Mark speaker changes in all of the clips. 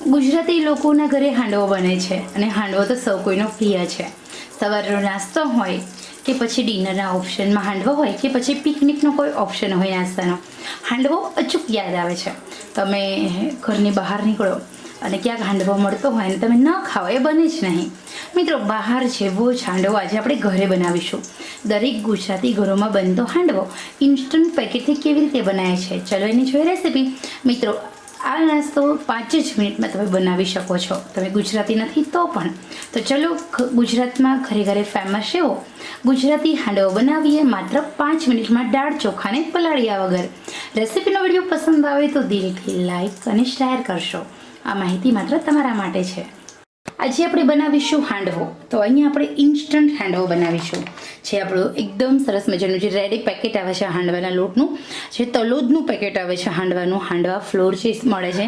Speaker 1: ગુજરાતી લોકોના ઘરે હાંડવો બને છે અને હાંડવો તો સૌ કોઈનો પ્રિય છે. સવારનો નાસ્તો હોય કે પછી ડિનરના ઓપ્શનમાં હાંડવો હોય કે પછી પિકનિકનો કોઈ ઓપ્શન હોય નાસ્તાનો, હાંડવો અચૂક યાદ આવે છે. તમે ઘરની બહાર નીકળો અને ક્યાંક હાંડવો મળતો હોય અને તમે ન ખાઓ, એ બને જ નહીં. મિત્રો, બહાર જેવો જ હાંડવો આજે આપણે ઘરે બનાવીશું. દરેક ગુજરાતી ઘરોમાં બનતો હાંડવો ઇન્સ્ટન્ટ પેકેટથી કેવી રીતે બનાવે છે? ચલો એની જોઈએ રેસીપી મિત્રો આ નાસ્તો પાંચ જ મિનિટમાં તમે બનાવી શકો છો. તમે ગુજરાતી નથી તો પણ. તો ચલો ગુજરાતમાં ઘરે ઘરે ફેમસ એવો ગુજરાતી હાંડવો બનાવીએ. માત્ર પાંચ મિનિટમાં દાળ ચોખાને પલાળ્યા વગર. રેસીપીનો વીડિયો પસંદ આવે તો દિલથી લાઈક અને શેર કરશો. આ માહિતી માત્ર તમારા માટે છે. આજે આપણે બનાવીશું હાંડવો. તો અહીંયા આપણે ઇન્સ્ટન્ટ હાંડવો બનાવીશું. જે આપણું એકદમ સરસ મજાનું જે રેડી પેકેટ આવે છે હાંડવાના લોટનું, જે તલોદનું પેકેટ આવે છે હાંડવાનું, હાંડવા ફ્લોર જે મળે છે,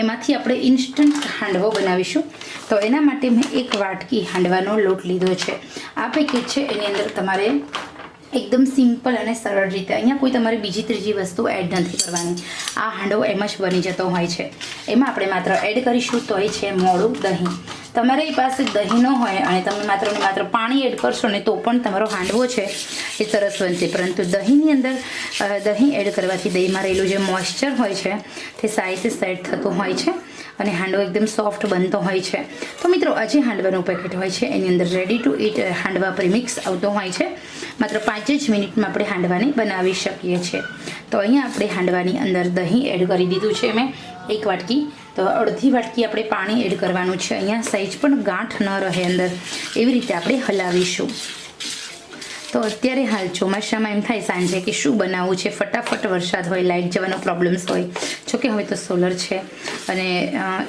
Speaker 1: એમાંથી આપણે ઇન્સ્ટન્ટ હાંડવો બનાવીશું. તો એના માટે મેં એક વાટકી હાંડવાનો લોટ લીધો છે. આ પેકેટ છે, એની અંદર તમારે એકદમ સિમ્પલ અને સરળ રીતે, અહીંયા કોઈ તમારે બીજી ત્રીજી વસ્તુ એડ નથી કરવાની. આ હાંડવો એમ જ બની જતો હોય છે. એમાં આપણે માત્ર એડ કરીશું, તો એ છે મોડું દહીં. તમારી પાસે દહીં ન હોય અને તમે માત્ર ને માત્ર પાણી એડ કરશો ને તો પણ તમારો હાંડવો છે એ સરસ બનશે. પરંતુ દહીંની અંદર દહીં એડ કરવાથી દહીંમાં રહેલું જે મોઇશ્ચર હોય છે, તે સાઈઝ સેટ થતું હોય છે અને હાંડવો એકદમ સોફ્ટ બનતો હોય છે. તો મિત્રો આજે હાંડવાનું પેકેટ હોય છે, એની અંદર ready to eat handva premix આવતો હોય છે. માત્ર પાંચ જ મિનિટમાં આપણે હાંડવાને બનાવી શકીએ છીએ. તો અહીંયા આપણે હાંડવાની અંદર દહીં એડ કરી દીધું છે મેં, એક વાટકી. તો અડધી વાટકી આપણે પાણી એડ કરવાનું છે. અહીંયા સાઈજ પણ ગાંઠ ન રહે અંદર. એવી રીતે આપણે હલાવીશું. તો અત્યારે હાલ ચોમાસામાં એમ થાય સાંજે કે શું બનાવવું છે? ફટાફટ વરસાદ હોય લાઇટ જવાનો પ્રોબ્લેમ્સ હોય. જોકે હવે તો સોલર છે અને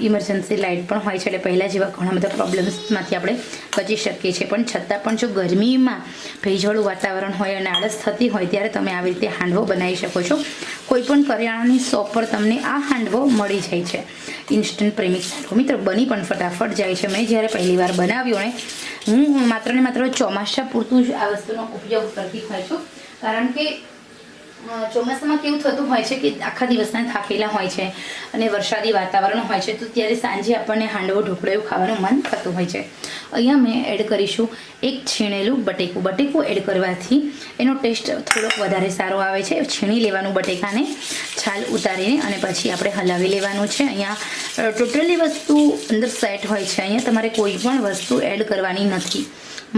Speaker 1: ઇમરજન્સી લાઇટ પણ હોય છે એટલે પહેલાં જેવા ઘણા બધા પ્રોબ્લેમ્સમાંથી આપણે બચી શકીએ છીએ. પણ છતાં પણ જો ગરમીમાં ભેજવાળું વાતાવરણ હોય અને આળસ થતી હોય, ત્યારે તમે આવી રીતે હાંડવો બનાવી શકો છો. કોઈ પણ કરિયાણાની શોપ પર તમને આ હાંડવો મળી જાય છે. Instant premix handvo. મિત્રો, બની પણ ફટાફટ જાય છે. મેં જ્યારે પહેલી વાર બનાવ્યો ને, હું માત્ર ને માત્ર ચોમાસા પૂરતું જ આ વસ્તુનો ઉપયોગ કરતી હોય છું. કારણ કે ચોમાસામાં કેવું થતું હોય છે કે આખા દિવસના થાકેલા હોય છે અને વરસાદી વાતાવરણ હોય છે, તો ત્યારે સાંજે આપણને હાંડવો ઢોકળો ખાવાનું મન થતું હોય છે. અહીંયા મેં એડ કરીશું એક છીણેલું બટેકું. બટેકું એડ કરવાથી એનો ટેસ્ટ થોડોક વધારે સારો આવે છે. છીણી લેવાનું બટેકાને છાલ ઉતારીને અને પછી આપણે હલાવી લેવાનું છે. અહીંયા ટોટલી વસ્તુ અંદર સેટ હોય છે. અહીંયા તમારે કોઈ પણ વસ્તુ એડ કરવાની નથી.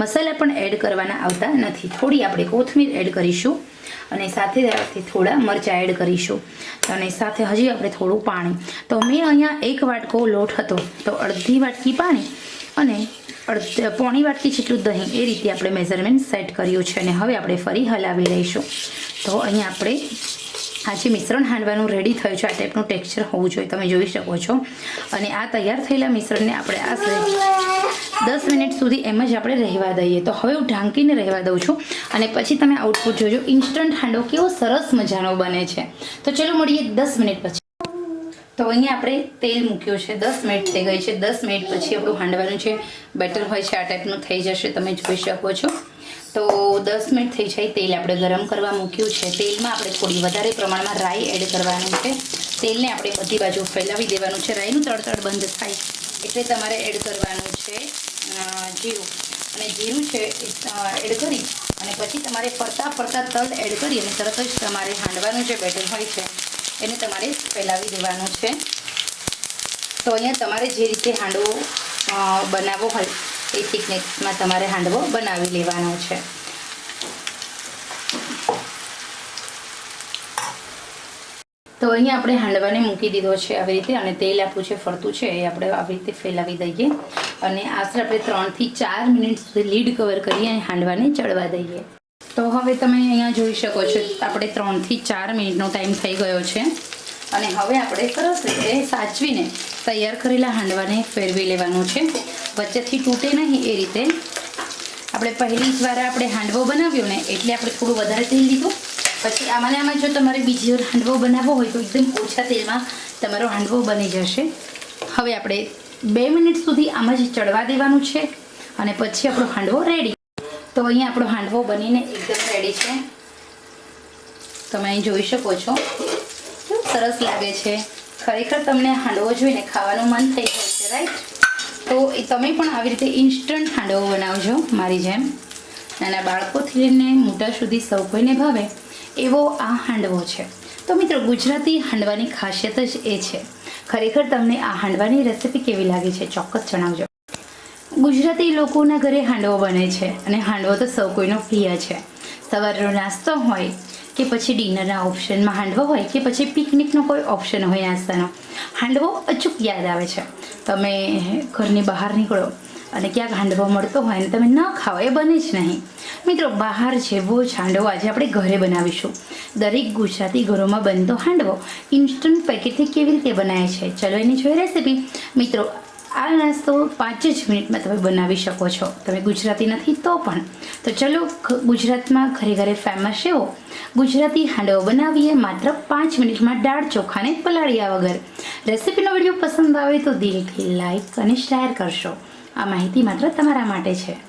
Speaker 1: મસાલા પણ એડ કરવાના આવતા નથી. થોડી આપણે કોથમીર એડ કરીશું અને સાથે સાથે થોડા મરચાં એડ કરીશું. અને સાથે હજી આપણે થોડું પાણી. તો મેં અહીંયા એક વાટકો લોટ હતો. તો અડધી વાટકી પાણી અને અડધ, પોણી વાટકી જેટલું દહીં એ રીતે આપણે મેઝરમેન્ટ સેટ કર્યું છે. અને હવે આપણે ફરી હલાવી લઈશું. તો અહીંયા આપણે આ જે મિશ્રણ હાંડવાનું રેડી થયું છે. આ ટાઈપનું ટેક્સચર હોવું જોઈએ. તમે જોઈ શકો છો. અને આ તૈયાર થયેલા મિશ્રણને આપણે આ દસ મિનિટ સુધી એમ જ આપણે રહેવા દઈએ. તો હવે હું ઢાંકીને રહેવા દઉં છું. અને પછી તમે આઉટપુટ જોજો. ઇન્સ્ટન્ટ હાંડો કેવો સરસ મજાનો બને છે. તો ચલો મળીએ દસ મિનિટ પછી. તો અહીંયા આપણે તેલ મૂક્યું છે. દસ મિનિટ થઈ ગઈ છે. દસ મિનિટ પછી આપણું હાંડવાનું છે બેટર હોય છે, આ ટાઈપનું થઈ જશે. તમે જોઈ શકો છો. તો દસ મિનિટ થઈ જાય તેલ આપણે ગરમ કરવા મૂક્યું છે. તેલમાં આપણે થોડી વધારે પ્રમાણમાં રાઈ એડ કરવાનું છે. તેલને આપણે બધી બાજુ ફેલાવી દેવાનું છે. રાઈનું તડતડ બંધ થાય એટલે તમારે એડ કરવાનું છે જીરું. અને જીરું છે એડ કરી અને પછી તમારે ફરતા ફરતા તલ એડ કરી અને તરત જ તમારે હાંડવાનું જે બેટર હોય છે, એને તમારે ફેલાવી દેવાનું છે. તો અહીંયા તમારે જે રીતે હાંડવો બનાવવો હોય એ થિકનેસમાં તમારે હાંડવો બનાવી લેવાનો છે. તો અહીંયા આપણે હાંડવાને મૂકી દીધો છે આવી રીતે અને તેલ આપણું છે, ફરતું છે, એ આપણે આવી રીતે ફેલાવી દઈએ અને આશરે આપણે ત્રણથી ચાર મિનિટ સુધી લીડ કવર કરીએ અને હાંડવાને ચડવા દઈએ. તો હવે તમે અહીંયા જોઈ શકો છો, આપણે ત્રણથી ચાર મિનિટનો ટાઈમ થઈ ગયો છે અને હવે આપણે સરસ રીતે સાચવીને તૈયાર કરેલા હાંડવાને ફેરવી લેવાનું છે. વચ્ચેથી તૂટે નહીં એ રીતે. આપણે પહેલી જ વાર આપણે હાંડવો બનાવ્યો ને એટલે આપણે થોડું વધારે તેલ લીધું. પછી આમાં આમાં જો તમારે બીજી વાર હાંડવો બનાવવો હોય તો એકદમ ઓછા તેલમાં તમારો હાંડવો બની જશે. હવે આપણે બે મિનિટ સુધી આમ જ ચડવા દેવાનું છે અને પછી આપણો હાંડવો રેડી તો અહીંયા આપણો હાંડવો બનીને એકદમ રેડી છે. તમે અહીં જોઈ શકો છો. સરસ લાગે છે. ખરેખર તમને હાંડવો જોઈને ખાવાનું મન થઈ જાય છે રાઈટ તો એ તમે પણ આવી રીતે ઇન્સ્ટન્ટ હાંડવો બનાવજો, મારી જેમ. નાના બાળકોથી લઈને મોટા સુધી સૌ કોઈને ભાવે એવો આ હાંડવો છે. તો મિત્રો, ગુજરાતી હાંડવાની ખાસિયત જ એ છે. ખરેખર તમને આ હાંડવાની રેસિપી કેવી લાગી છે, ચોક્કસ જણાવજો. ગુજરાતી લોકોના ઘરે હાંડવો બને છે અને હાંડવો તો સૌ કોઈનો પ્રિય છે. સવારનો નાસ્તો હોય કે પછી ડિનરના ઓપ્શનમાં હાંડવો હોય કે પછી પિકનિકનો કોઈ ઓપ્શન હોય નાસ્તાનો, હાંડવો અચૂક યાદ આવે છે. તમે ઘરની બહાર નીકળો અને ક્યાંક હાંડવો મળતો હોય ને તમે ન ખાઓ, એ બને જ નહીં. મિત્રો, બહાર જેવો જ હાંડવો આજે આપણે ઘરે બનાવીશું. દરેક ગુજરાતી ઘરોમાં બનતો હાંડવો ઇન્સ્ટન્ટ પેકેટથી કેવી રીતે બનાવે છે, ચલો એની જોઈએ રેસીપી. મિત્રો આ નાસ્તો પાંચ જ મિનિટમાં તમે બનાવી શકો છો. તમે ગુજરાતી નથી તો પણ. તો ચલો ગુજરાતમાં ઘરે ઘરે ફેમસ એવો ગુજરાતી હાંડવો બનાવીએ. માત્ર પાંચ મિનિટમાં દાળ ચોખાને પલાળ્યા વગર. રેસીપીનો વીડિયો પસંદ આવે તો દિલથી લાઈક અને શેર કરશો. આ માહિતી માત્ર તમારા માટે છે.